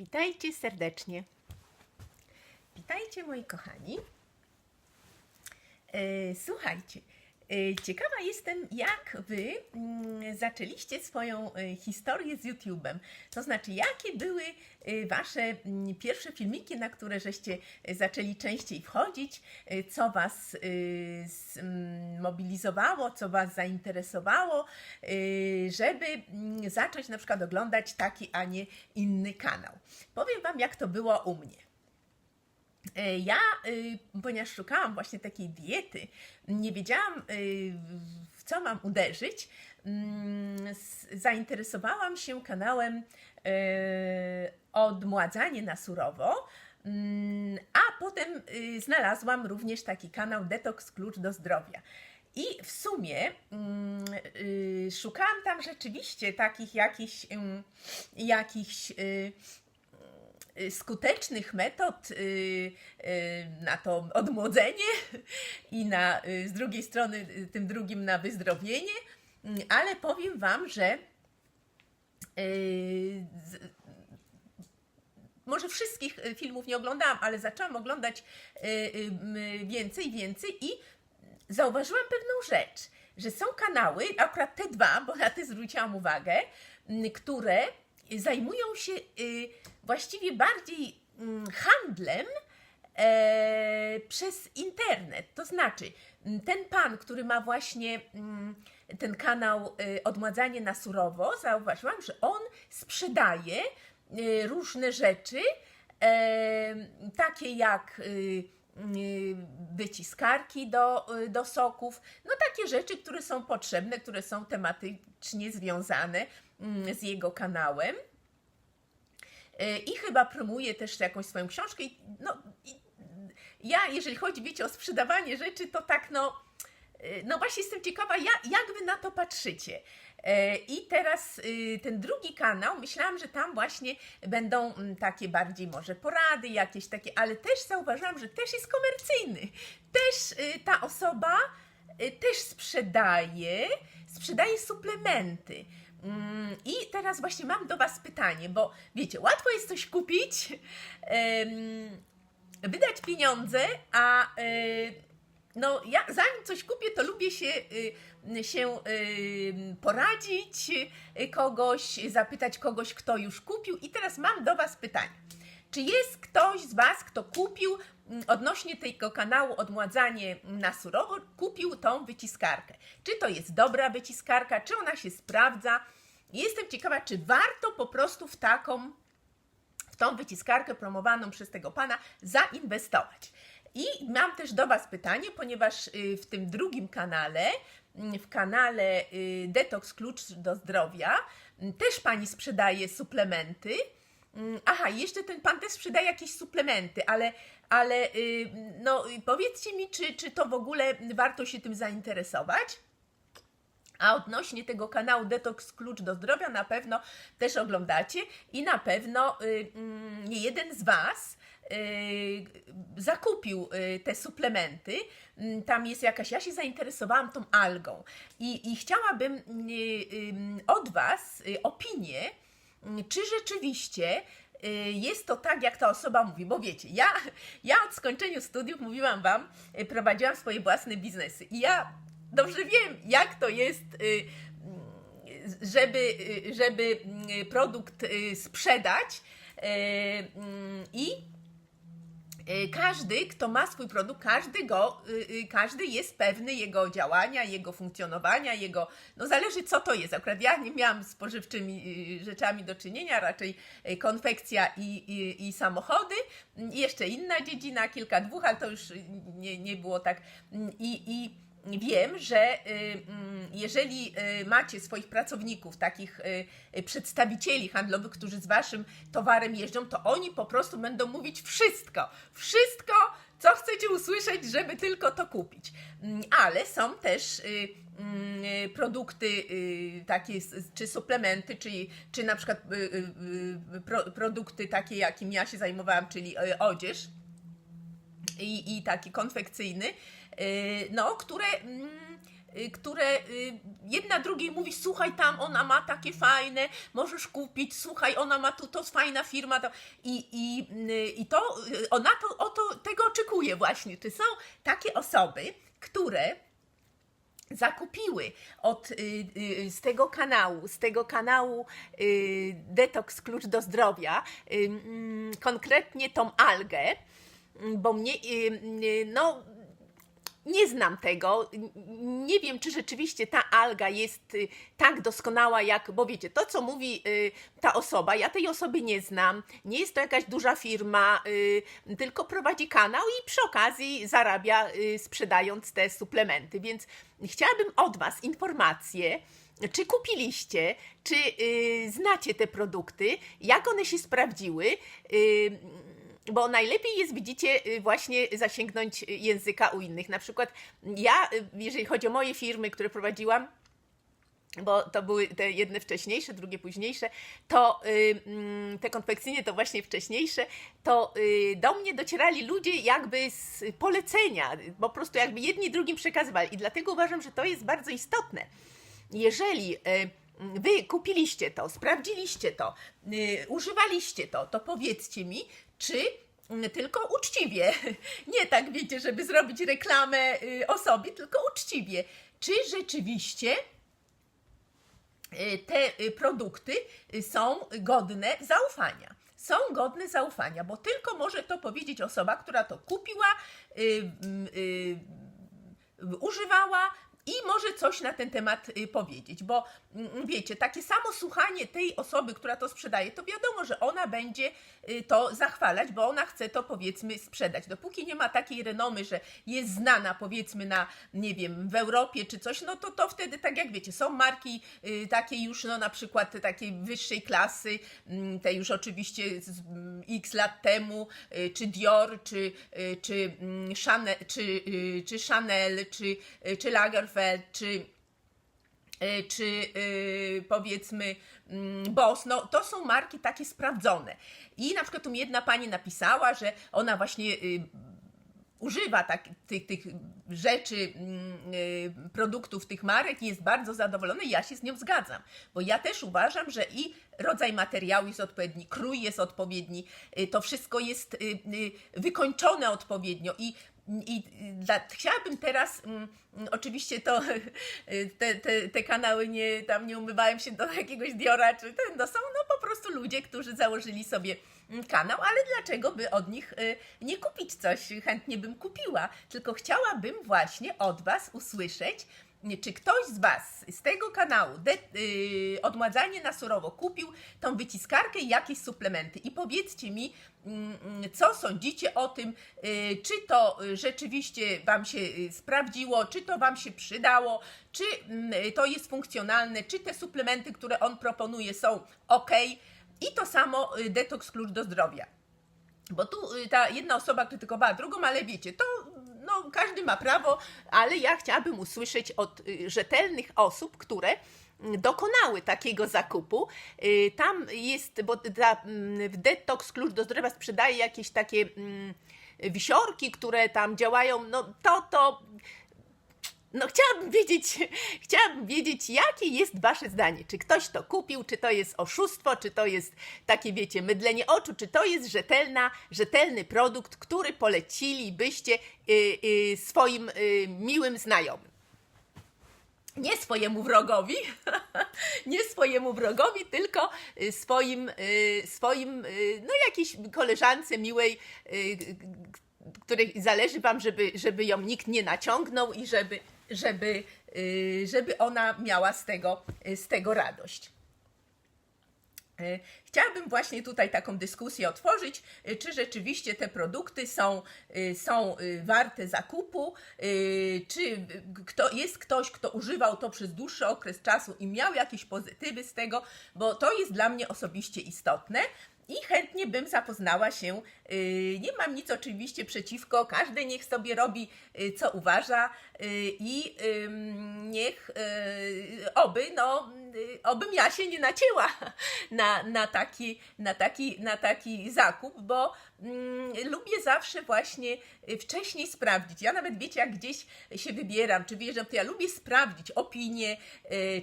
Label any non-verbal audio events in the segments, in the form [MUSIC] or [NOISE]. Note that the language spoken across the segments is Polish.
Witajcie serdecznie. Witajcie moi kochani. E, Słuchajcie, ciekawa jestem, jak wy mm, zaczęliście swoją e, historię z YouTube'em. To znaczy, jakie były e, wasze mm, pierwsze filmiki, na które żeście e, zaczęli częściej wchodzić, e, co was e, zmobilizowało, co was zainteresowało, e, żeby mm, zacząć na przykład oglądać taki, a nie inny kanał. Powiem wam, jak to było u mnie. E, Ja, y, ponieważ szukałam właśnie takiej diety, nie wiedziałam, y, w co mam uderzyć, mm, zainteresowałam się kanałem e, Odmładzanie na surowo. mm, A potem y, znalazłam również taki kanał Detox Klucz do Zdrowia. I w sumie mm, y, szukałam tam rzeczywiście takich jakichś, jakichś y, y, skutecznych metod y, y, na to odmłodzenie i na, y, z drugiej strony y, tym drugim na wyzdrowienie, Mm, ale powiem Wam, że y, może wszystkich y, filmów nie oglądałam, ale zaczęłam oglądać y, y, więcej, więcej i zauważyłam pewną rzecz, że są kanały, akurat te dwa, bo na te zwróciłam uwagę, które zajmują się y, właściwie bardziej mm, handlem e, przez internet. To znaczy, m, ten pan, który ma właśnie mm, ten kanał y, Odmładzanie na surowo, zauważyłam, że on sprzedaje y, różne rzeczy, e, takie jak wyciskarki do, do soków, no takie rzeczy, które są potrzebne, które są tematycznie związane mm, z jego kanałem. Y, I chyba promuje też jakąś swoją książkę. No, ja, jeżeli chodzi, wiecie, o sprzedawanie rzeczy, to tak, no, y, no właśnie jestem ciekawa, jak, jak wy na to patrzycie. E, I teraz y, ten drugi kanał, myślałam, że tam właśnie będą mm, takie bardziej może porady jakieś takie, ale też zauważyłam, że też jest komercyjny. Też y, ta osoba y, też sprzedaje, sprzedaje suplementy. Mm, I teraz właśnie mam do Was pytanie, bo wiecie, łatwo jest coś kupić, wydać pieniądze, a y, no ja zanim coś kupię, to lubię się, y, się poradzić y, kogoś, zapytać kogoś, kto już kupił. I teraz mam do Was pytanie. Czy jest ktoś z Was, kto kupił odnośnie tego kanału Odmładzanie na surowo, kupił tą wyciskarkę? Czy to jest dobra wyciskarka, czy ona się sprawdza? Jestem ciekawa, czy warto po prostu w taką w tą wyciskarkę promowaną przez tego pana zainwestować. I mam też do Was pytanie, ponieważ y, w tym drugim kanale, mm, w kanale y, Detox Klucz do Zdrowia, mm, też pani sprzedaje suplementy. Mm, Aha, jeszcze ten pan też sprzedaje jakieś suplementy, ale, ale y, no, y, powiedzcie mi, czy, czy to w ogóle warto się tym zainteresować? A odnośnie tego kanału Detox Klucz do Zdrowia na pewno też oglądacie i na pewno y, mm, nie jeden z Was zakupił te suplementy. Mm, Tam jest jakaś, ja się zainteresowałam tą algą i, i chciałabym od Was opinię, czy rzeczywiście y, jest to tak, jak ta osoba mówi, bo wiecie, ja, ja od skończenia studiów, mówiłam Wam, y, prowadziłam swoje własne biznesy i ja dobrze wiem, jak to jest, y, żeby, żeby produkt sprzedać mm, i każdy, kto ma swój produkt, każdy go, y, y, każdy jest pewny jego działania, jego funkcjonowania, jego, no zależy co to jest. Akurat ja nie miałam z spożywczymi y, rzeczami do czynienia, raczej y, konfekcja i, i, i samochody. Jeszcze inna dziedzina, kilka dwóch, ale to już nie, nie było tak. I, i wiem, że y, mm, jeżeli y, macie swoich pracowników, takich y, przedstawicieli handlowych, którzy z waszym towarem jeżdżą, to oni po prostu będą mówić wszystko. Wszystko, co chcecie usłyszeć, żeby tylko to kupić. Mm, Ale są też mm, produkty takie, czy suplementy, czy, czy na przykład pro, produkty takie, jakim ja się zajmowałam, czyli odzież i, i taki konfekcyjny, no, które mm, y, które y, jedna drugiej mówi, słuchaj tam, ona ma takie fajne, możesz kupić, słuchaj, ona ma tu, to jest fajna firma. I i, y, i to, y, ona to, o to, tego oczekuje właśnie. Czy są takie osoby, które zakupiły od, y, y, z tego kanału, z tego kanału y, Detox Klucz do Zdrowia, y, mm, konkretnie tą algę, bo mnie, y, y, no, nie znam tego. Nie wiem, czy rzeczywiście ta alga jest y, tak doskonała, jak, bo wiecie, to co mówi y, ta osoba, ja tej osoby nie znam, nie jest to jakaś duża firma, y, tylko prowadzi kanał i przy okazji zarabia sprzedając te suplementy. Więc chciałabym od Was informację, czy kupiliście, czy znacie te produkty, jak one się sprawdziły. Bo najlepiej jest, widzicie, y, właśnie zasięgnąć y, języka u innych. Na przykład ja, y, jeżeli chodzi o moje firmy, które prowadziłam, bo to były te jedne wcześniejsze, drugie późniejsze, to y, mm, te konfekcyjne to właśnie wcześniejsze, to do mnie docierali ludzie jakby z polecenia, po prostu jakby jedni drugim przekazywali i dlatego uważam, że to jest bardzo istotne. Jeżeli wy kupiliście to, sprawdziliście to, y, używaliście to, to powiedzcie mi, czy tylko uczciwie. [LAUGHS] Nie tak wiecie, żeby zrobić reklamę y, osobie, tylko uczciwie. Czy rzeczywiście y, te produkty są godne zaufania. Są godne zaufania, bo tylko może to powiedzieć osoba, która to kupiła, y, mm, y, używała i może coś na ten temat y, powiedzieć, bo mm, wiecie, takie samo słuchanie tej osoby, która to sprzedaje, to wiadomo, że ona będzie y, to zachwalać, bo ona chce to powiedzmy sprzedać. Dopóki nie ma takiej renomy, że jest znana powiedzmy na, nie wiem, w Europie czy coś, no to to wtedy tak jak wiecie, są marki y, takie już, no na przykład takiej wyższej klasy, mm, te już oczywiście z mm, x lat temu, czy Dior, czy, czy mm, Chanel, czy, czy Chanel, czy, czy Lagerfeld, czy y, czy y, powiedzmy mm, Boss, no to są marki takie sprawdzone. I na przykład tu mi jedna pani napisała, że ona właśnie y, używa tak, tych, tych rzeczy, mm, y, produktów tych marek i jest bardzo zadowolona i ja się z nią zgadzam, bo ja też uważam, że i rodzaj materiału jest odpowiedni, krój jest odpowiedni, y, to wszystko jest wykończone odpowiednio i i dla, chciałabym teraz, mm, mm, oczywiście to [LAUGHS] te, te, te kanały nie, tam nie umywają się do jakiegoś Diora, czy ten, to są no po prostu ludzie, którzy założyli sobie mm, kanał, ale dlaczego by od nich y, nie kupić coś? Chętnie bym kupiła, tylko chciałabym właśnie od Was usłyszeć, czy ktoś z Was z tego kanału de, y, Odmładzanie na surowo kupił tą wyciskarkę i jakieś suplementy i powiedzcie mi, mm, co sądzicie o tym, y, czy to rzeczywiście Wam się y, sprawdziło, czy to Wam się przydało, czy mm, to jest funkcjonalne, czy te suplementy, które on proponuje są ok i to samo y, detoks klucz do zdrowia. Bo tu y, ta jedna osoba krytykowała drugą, ale wiecie, to no, każdy ma prawo, ale ja chciałabym usłyszeć od y, rzetelnych osób, które mm, dokonały takiego zakupu. Y, Tam jest, bo mm, w Detox Klucz do Zdrowia sprzedaje jakieś takie mm, wisiorki, które tam działają, no to, to no chciałabym wiedzieć, [LAUGHS] chciałabym wiedzieć, jakie jest wasze zdanie. Czy ktoś to kupił, czy to jest oszustwo, czy to jest takie, wiecie, mydlenie oczu, czy to jest rzetelna, rzetelny produkt, który polecilibyście y, y, swoim y, miłym znajomym. Nie swojemu wrogowi, [LAUGHS] nie swojemu wrogowi, tylko swoim, swoim no jakiejś koleżance miłej, której zależy Wam, żeby, żeby ją nikt nie naciągnął i żeby, żeby, y, żeby ona miała z tego, y, z tego radość. Y, Chciałabym właśnie tutaj taką dyskusję otworzyć, czy rzeczywiście te produkty są, są warte zakupu, czy kto, jest ktoś, kto używał to przez dłuższy okres czasu i miał jakieś pozytywy z tego, bo to jest dla mnie osobiście istotne. I chętnie bym zapoznała się. Y, Nie mam nic oczywiście przeciwko, każdy niech sobie robi y, co uważa y, i niech oby no, obym ja się nie nacięła [LAUGHS] na, na, taki, na, taki, na taki zakup, bo mm, lubię zawsze właśnie wcześniej sprawdzić. Ja nawet wiecie, jak gdzieś się wybieram, czy wjeżdżam, to ja lubię sprawdzić opinię,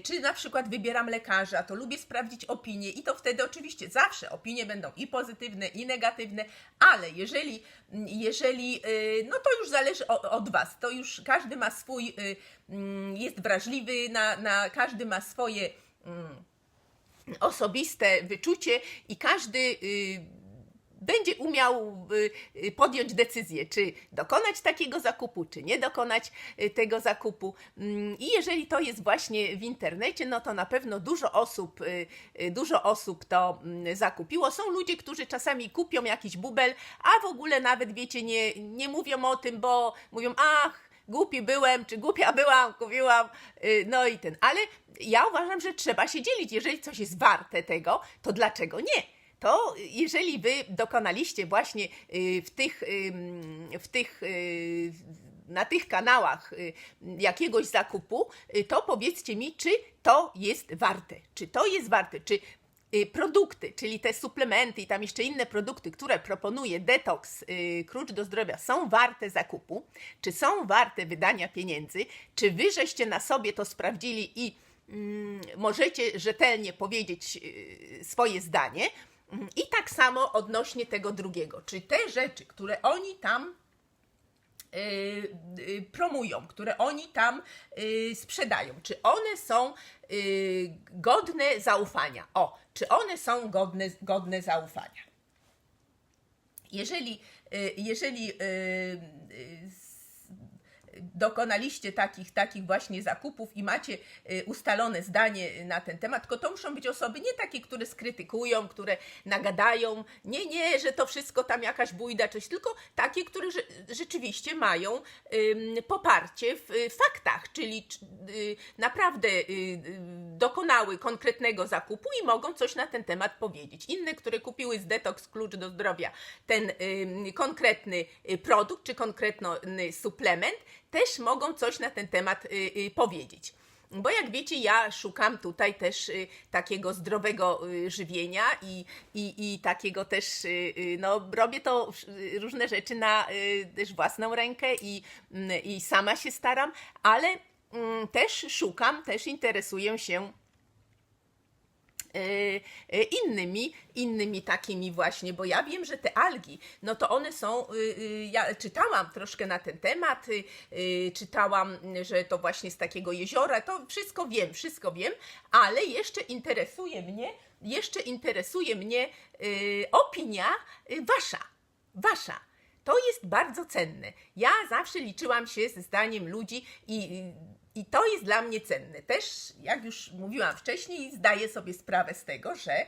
czy na przykład wybieram lekarza, to lubię sprawdzić opinię i to wtedy oczywiście zawsze opinie będą i pozytywne, i negatywne, ale jeżeli, jeżeli y, no to już zależy od Was, to już każdy ma swój, y, mm, jest wrażliwy, na, na każdy ma swoje mm, osobiste wyczucie i każdy y, będzie umiał y, y, podjąć decyzję, czy dokonać takiego zakupu, czy nie dokonać y, tego zakupu. Mm, I jeżeli to jest właśnie w internecie, no to na pewno dużo osób, dużo osób to mm, zakupiło. Są ludzie, którzy czasami kupią jakiś bubel, a w ogóle nawet, wiecie, nie, nie mówią o tym, bo mówią, ach, głupi byłem, czy głupia byłam, kupiłam, no i ten. Ale ja uważam, że trzeba się dzielić. Jeżeli coś jest warte tego, to dlaczego nie? To jeżeli wy dokonaliście właśnie y, w tych, w tych y, na tych kanałach y, jakiegoś zakupu, to powiedzcie mi, czy to jest warte. Czy to jest warte, czy produkty, czyli te suplementy i tam jeszcze inne produkty, które proponuje Detox y, Klucz do Zdrowia, są warte zakupu, czy są warte wydania pieniędzy, czy wy żeście na sobie to sprawdzili i mm, możecie rzetelnie powiedzieć swoje zdanie. Mm, I tak samo odnośnie tego drugiego. Czy te rzeczy, które oni tam y, y, promują, które oni tam y, sprzedają, czy one są godne zaufania? O, czy one są godne, godne zaufania? Jeżeli, jeżeli dokonaliście takich, takich właśnie zakupów i macie y, ustalone zdanie na ten temat, tylko to muszą być osoby nie takie, które skrytykują, które nagadają, nie, nie, że to wszystko tam jakaś bójda, coś, tylko takie, które rze- rzeczywiście mają poparcie w y, faktach, czyli czy- y, naprawdę dokonały konkretnego zakupu i mogą coś na ten temat powiedzieć. Inne, które kupiły z Detox Klucz do Zdrowia ten konkretny produkt czy konkretny suplement, też mogą coś na ten temat y, y, powiedzieć. Bo jak wiecie, ja szukam tutaj też y, takiego zdrowego żywienia i, i, i takiego też, no robię to różne rzeczy na też własną rękę i, mm, i sama się staram, ale mm, też szukam, też interesuję się innymi, innymi takimi właśnie, bo ja wiem, że te algi, no to one są, y, y, ja czytałam troszkę na ten temat, y, y, czytałam, że to właśnie z takiego jeziora, to wszystko wiem, wszystko wiem, ale jeszcze interesuje mnie, jeszcze interesuje mnie y, opinia y, wasza, wasza. To jest bardzo cenne. Ja zawsze liczyłam się ze zdaniem ludzi i, i to jest dla mnie cenne. Też, jak już mówiłam wcześniej, zdaję sobie sprawę z tego, że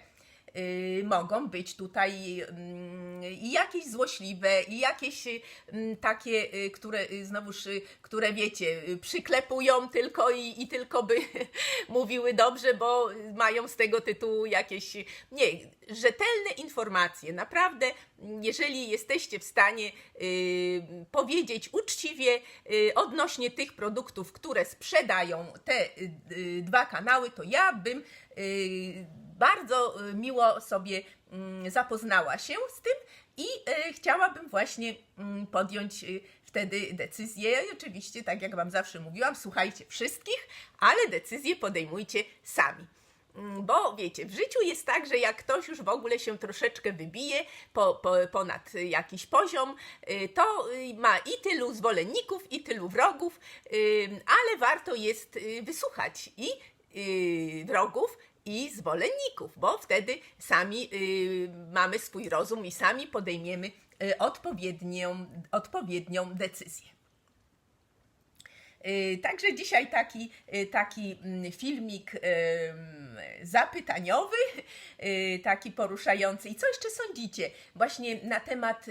mogą być tutaj mm, i jakieś złośliwe, i jakieś y, mm, takie, y, które y, znowuż, y, które wiecie, y, przyklepują tylko i, i tylko by [LAUGHS] mówiły dobrze, bo mają z tego tytułu jakieś, nie, rzetelne informacje. Naprawdę, jeżeli jesteście w stanie y, powiedzieć uczciwie y, odnośnie tych produktów, które sprzedają te y, y, dwa kanały, to ja bym y, bardzo y, miło sobie mm, zapoznała się z tym i y, chciałabym właśnie mm, podjąć y, wtedy decyzję. Oczywiście, tak jak Wam zawsze mówiłam, słuchajcie wszystkich, ale decyzje podejmujcie sami. Mm, Bo wiecie, w życiu jest tak, że jak ktoś już w ogóle się troszeczkę wybije po, po, ponad jakiś poziom, to ma i tylu zwolenników, i tylu wrogów, ale warto jest wysłuchać i wrogów, i zwolenników, bo wtedy sami y, mamy swój rozum i sami podejmiemy y, odpowiednią, odpowiednią decyzję. Y, Także dzisiaj taki, taki mm, filmik zapytaniowy, taki poruszający. I co jeszcze sądzicie właśnie na temat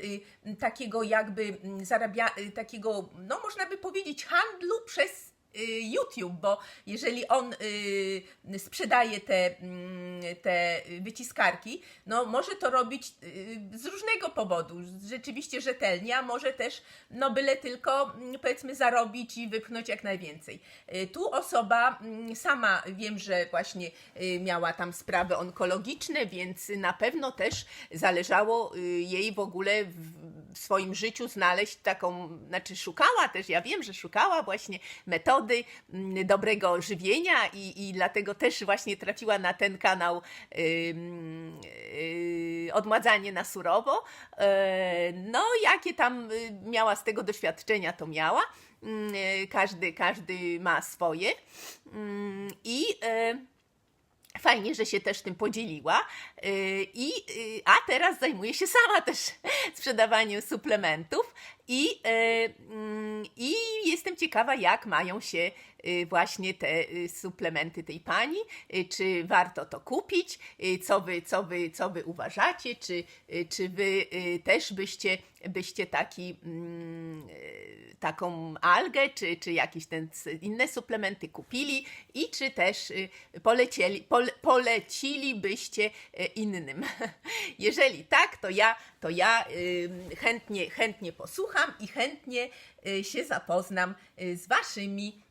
takiego jakby mm, zarabia, takiego, no można by powiedzieć, handlu przez YouTube, bo jeżeli on y, sprzedaje te, mm, te wyciskarki, no może to robić y, z różnego powodu, rzeczywiście rzetelnie, a może też no byle tylko mm, powiedzmy zarobić i wypchnąć jak najwięcej. Y, Tu osoba mm, sama wiem, że właśnie y, miała tam sprawy onkologiczne, więc na pewno też zależało y, jej w ogóle w w swoim życiu znaleźć taką, znaczy szukała też, ja wiem, że szukała właśnie metody mm, dobrego żywienia i, i dlatego też właśnie trafiła na ten kanał ym, yy, Odmładzanie na surowo. E, No, jakie tam y, miała z tego doświadczenia, to miała. E, Każdy, każdy ma swoje. Mm, I e, Fajnie, że się też tym podzieliła. Yy, I, yy, a teraz zajmuje się sama też [LAUGHS] sprzedawaniem suplementów. I, yy, mm, I jestem ciekawa, jak mają się właśnie te suplementy tej pani. Czy warto to kupić? Co wy, co wy, co wy uważacie? Czy, czy wy też byście, byście taki, mm, taką algę, czy, czy jakieś ten, inne suplementy kupili i czy też y, polecieli, pole, polecilibyście y, innym. [LAUGHS] Jeżeli tak, to ja, to ja y, chętnie, chętnie posłucham i chętnie się zapoznam z waszymi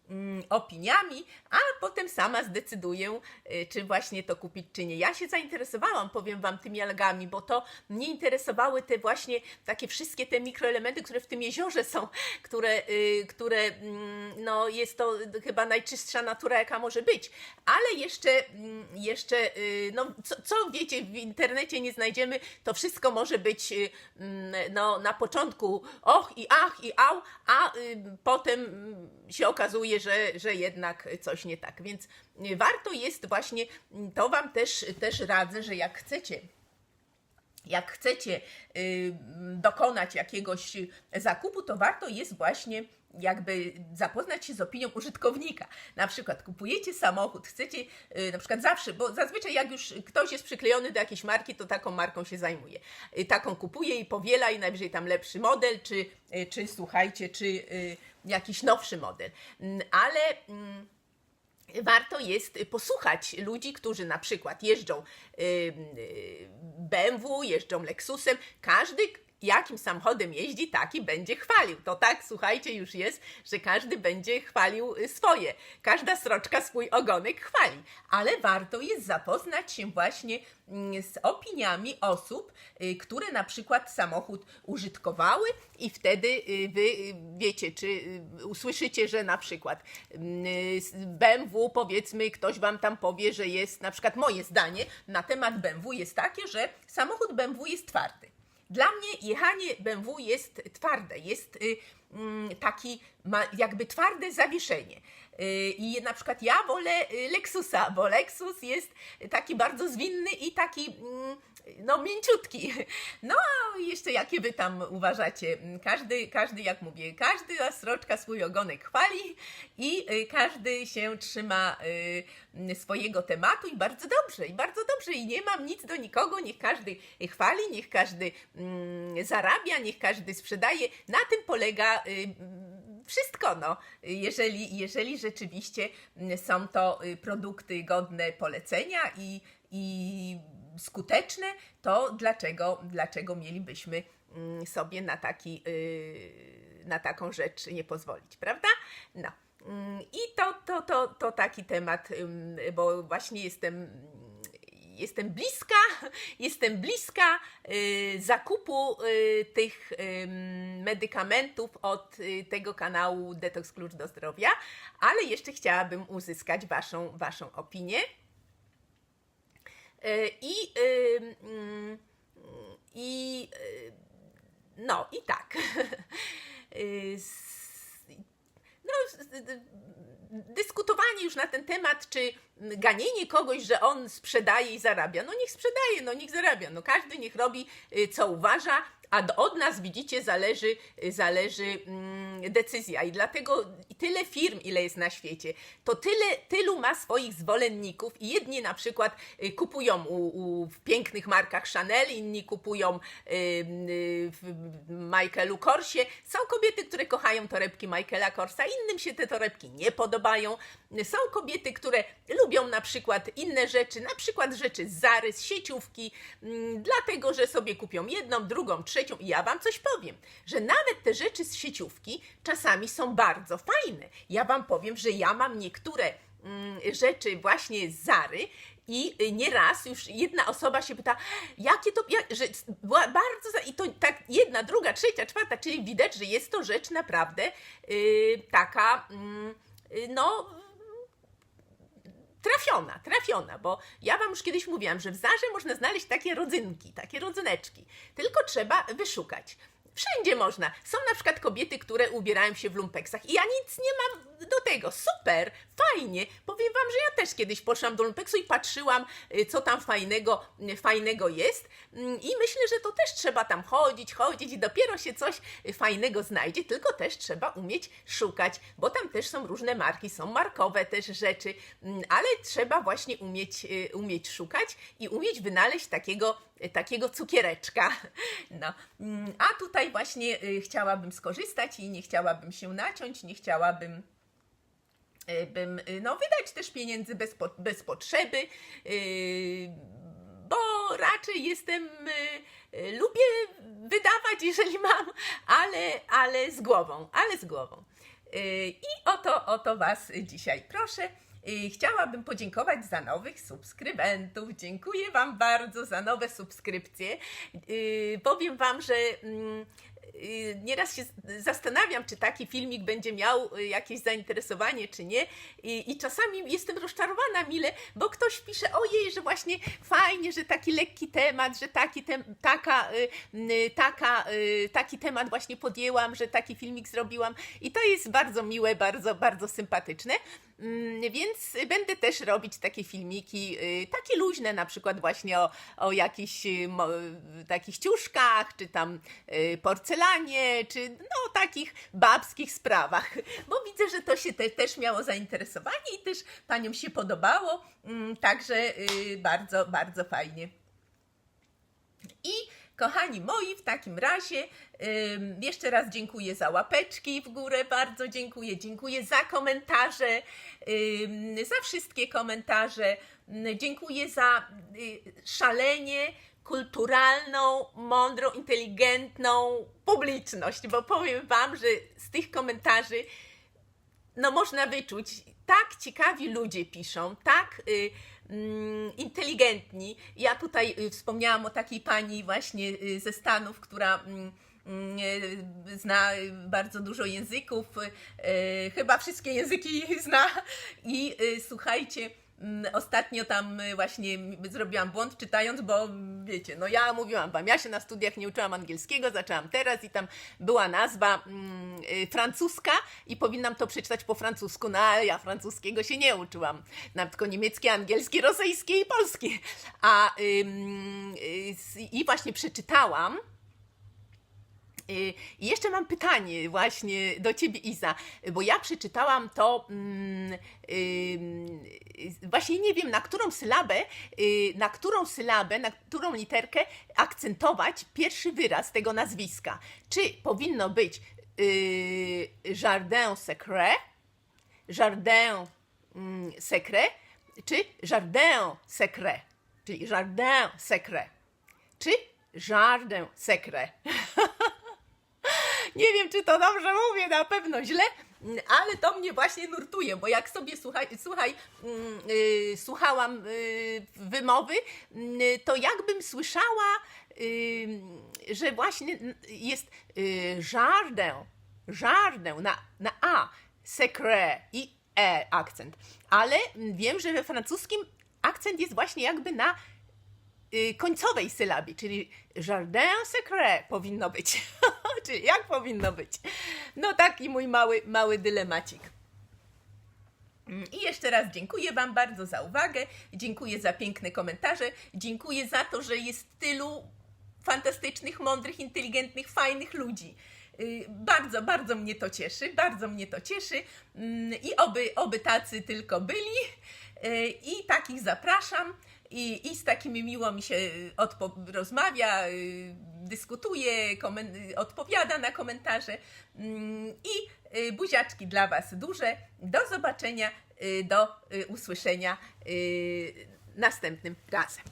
opiniami, a potem sama zdecyduję, y, czy właśnie to kupić, czy nie. Ja się zainteresowałam, powiem Wam, tymi algami, bo to mnie interesowały te właśnie takie wszystkie te mikroelementy, które w tym jeziorze są, [LAUGHS] które, y, które mm, no jest to chyba najczystsza natura, jaka może być. Ale jeszcze, mm, jeszcze y, no co, co wiecie, w internecie nie znajdziemy, to wszystko może być mm, no, na początku och i ach i au, a potem mm, się okazuje, że, że jednak coś nie tak. Więc warto jest właśnie, to Wam też, też radzę, że jak chcecie jak chcecie y, dokonać jakiegoś zakupu, to warto jest właśnie jakby zapoznać się z opinią użytkownika. Na przykład kupujecie samochód, chcecie y, na przykład zawsze, bo zazwyczaj jak już ktoś jest przyklejony do jakiejś marki, to taką marką się zajmuje. Y, Taką kupuje i powiela i najwyżej tam lepszy model, czy, y, czy słuchajcie, czy jakiś nowszy model. Mm, Ale... mm, warto jest posłuchać ludzi, którzy na przykład jeżdżą BMW, jeżdżą Lexusem. Każdy, jakim samochodem jeździ, taki będzie chwalił. To tak, słuchajcie, już jest, że każdy będzie chwalił y, swoje. Każda sroczka swój ogonek chwali. Ale warto jest zapoznać się właśnie mm, z opiniami osób, y, które na przykład samochód użytkowały i wtedy y, wy wiecie, czy usłyszycie, że na przykład mm, BMW powiedzmy ktoś wam tam powie, że jest na przykład moje zdanie na temat BMW jest takie, że samochód BMW jest twardy. Dla mnie jechanie BMW jest twarde, jest y, taki, ma jakby twarde zawieszenie. Y, I na przykład ja wolę y, Lexusa, bo Lexus jest taki bardzo zwinny i taki mm, no mięciutki. [LAUGHS] No a jeszcze jakie wy tam uważacie? Każdy, każdy jak mówię, każdy sroczka swój ogonek chwali i y, każdy się trzyma swojego tematu i bardzo dobrze, i bardzo dobrze i nie mam nic do nikogo, niech każdy chwali, niech każdy mm, zarabia, niech każdy sprzedaje. Na tym polega y, wszystko, no. Jeżeli, jeżeli rzeczywiście są to y, produkty godne polecenia i, i skuteczne, to dlaczego, dlaczego mielibyśmy mm, sobie na, taki, y, na taką rzecz nie pozwolić, prawda? No. Mm, I to, to, to, to taki temat, bo właśnie jestem jestem bliska, [LAUGHS] jestem bliska y, zakupu y, tych medykamentów od y, tego kanału Detox Klucz do Zdrowia, ale jeszcze chciałabym uzyskać Waszą, waszą opinię. I, i no i tak. [LAUGHS] No, dyskutowanie już na ten temat, czy, ganienie kogoś, że on sprzedaje i zarabia. No niech sprzedaje, no niech zarabia. No każdy niech robi, y, co uważa, a od nas, widzicie, zależy, y, zależy mm, decyzja. I dlatego tyle firm, ile jest na świecie, to tyle, tylu ma swoich zwolenników i jedni na przykład y, kupują u, u, w pięknych markach Chanel, inni kupują y, w Michaelu Korsie. Są kobiety, które kochają torebki Michaela Korsa, innym się te torebki nie podobają. Są kobiety, które lubią na przykład inne rzeczy, na przykład rzeczy z sieciówki, mm, dlatego, że sobie kupią jedną, drugą, trzecią. I ja wam coś powiem, że nawet te rzeczy z sieciówki czasami są bardzo fajne. Ja wam powiem, że ja mam niektóre mm, rzeczy właśnie z Zary i y, nieraz już jedna osoba się pyta, jakie to, jak, że bardzo, i to tak jedna, druga, trzecia, czwarta, czyli widać, że jest to rzecz naprawdę y, taka, mm, y, no, trafiona, trafiona, bo ja Wam już kiedyś mówiłam, że w Zarze można znaleźć takie rodzynki, takie rodzyneczki, tylko trzeba wyszukać. Wszędzie można. Są na przykład kobiety, które ubierają się w lumpeksach i ja nic nie mam do tego. Super, fajnie. Powiem Wam, że ja też kiedyś poszłam do lumpeksu i patrzyłam, y, co tam fajnego, y, fajnego jest Mm, i myślę, że to też trzeba tam chodzić, chodzić i dopiero się coś y, fajnego znajdzie, tylko też trzeba umieć szukać, bo tam też są różne marki, są markowe też rzeczy, mm, ale trzeba właśnie umieć, umieć szukać i umieć wynaleźć takiego, takiego cukiereczka. [LAUGHS] No. Mm, A tutaj właśnie y, chciałabym skorzystać i nie chciałabym się naciąć, nie chciałabym y, bym y, no, wydać też pieniędzy bez, po, bez potrzeby, bo raczej jestem, lubię wydawać, jeżeli mam, ale, ale z głową, ale z głową. I o to, o to Was dzisiaj proszę. Chciałabym podziękować za nowych subskrybentów. Dziękuję Wam bardzo za nowe subskrypcje. Y, Powiem Wam, że mm, nieraz się zastanawiam, czy taki filmik będzie miał y, jakieś zainteresowanie, czy nie. I, I czasami jestem rozczarowana mile, bo ktoś pisze, ojej, że właśnie fajnie, że taki lekki temat, że taki, tem, taka, y, y, taka, y, taki temat właśnie podjęłam, że taki filmik zrobiłam. I to jest bardzo miłe, bardzo, bardzo sympatyczne. Mm, Więc będę też robić takie filmiki, y, takie luźne, na przykład właśnie o, o jakichś y, takich ciuszkach, czy tam y, czy no takich babskich sprawach, bo widzę, że to się te, też miało zainteresowanie i też paniom się podobało, mm, także y, bardzo, bardzo fajnie. I kochani moi, w takim razie jeszcze raz dziękuję za łapeczki w górę, bardzo dziękuję. Dziękuję za komentarze, za wszystkie komentarze. Dziękuję za y, szalenie kulturalną, mądrą, inteligentną publiczność, bo powiem Wam, że z tych komentarzy no można wyczuć, tak ciekawi ludzie piszą, tak y, mm, inteligentni. Ja tutaj y, wspomniałam o takiej pani właśnie y, ze Stanów, która mm, mm, y, zna y, bardzo dużo języków, y, y, chyba wszystkie języki zna i y, słuchajcie, Ostatnio tam y, właśnie zrobiłam błąd czytając, bo mm, wiecie, no ja mówiłam wam, ja się na studiach nie uczyłam angielskiego, zaczęłam teraz i tam była nazwa mm, y, francuska i powinnam to przeczytać po francusku, no ale ja francuskiego się nie uczyłam, nawet tylko niemieckie, angielskie, rosyjskie i polskie. A ym, y, s- i właśnie przeczytałam I jeszcze mam pytanie właśnie do Ciebie, Iza, bo ja przeczytałam to, mm, y, właśnie nie wiem na którą sylabę, y, na którą sylabę, na którą literkę akcentować pierwszy wyraz tego nazwiska. Czy powinno być y, Jardin Secret, Jardin mm, Secret, czy Jardin Secret, czyli Jardin Secret, czy Jardin Secret. [LAUGHS] Nie wiem, czy to dobrze mówię, na pewno źle, ale to mnie właśnie nurtuje, bo jak sobie słuchaj, słuchaj, mm, y, słuchałam y, wymowy, y, to jakbym słyszała, y, że właśnie jest y, jardin, jardin na, na A, secret i E akcent, ale wiem, że we francuskim akcent jest właśnie jakby na y, końcowej sylabie, czyli jardin secret powinno być. [LAUGHS] czyli jak powinno być? No taki mój mały, mały dylemacik. Mm, I jeszcze raz dziękuję Wam bardzo za uwagę, dziękuję za piękne komentarze, dziękuję za to, że jest tylu fantastycznych, mądrych, inteligentnych, fajnych ludzi. Y, Bardzo, bardzo mnie to cieszy, bardzo mnie to cieszy Mm, i oby, oby tacy tylko byli Y, i takich zapraszam i, i z takimi miło mi się y, odpo- rozmawia, y, dyskutuje, komen- y, odpowiada na komentarze Mm, i y, buziaczki dla Was duże. Do zobaczenia, y, do y, usłyszenia y, następnym razem.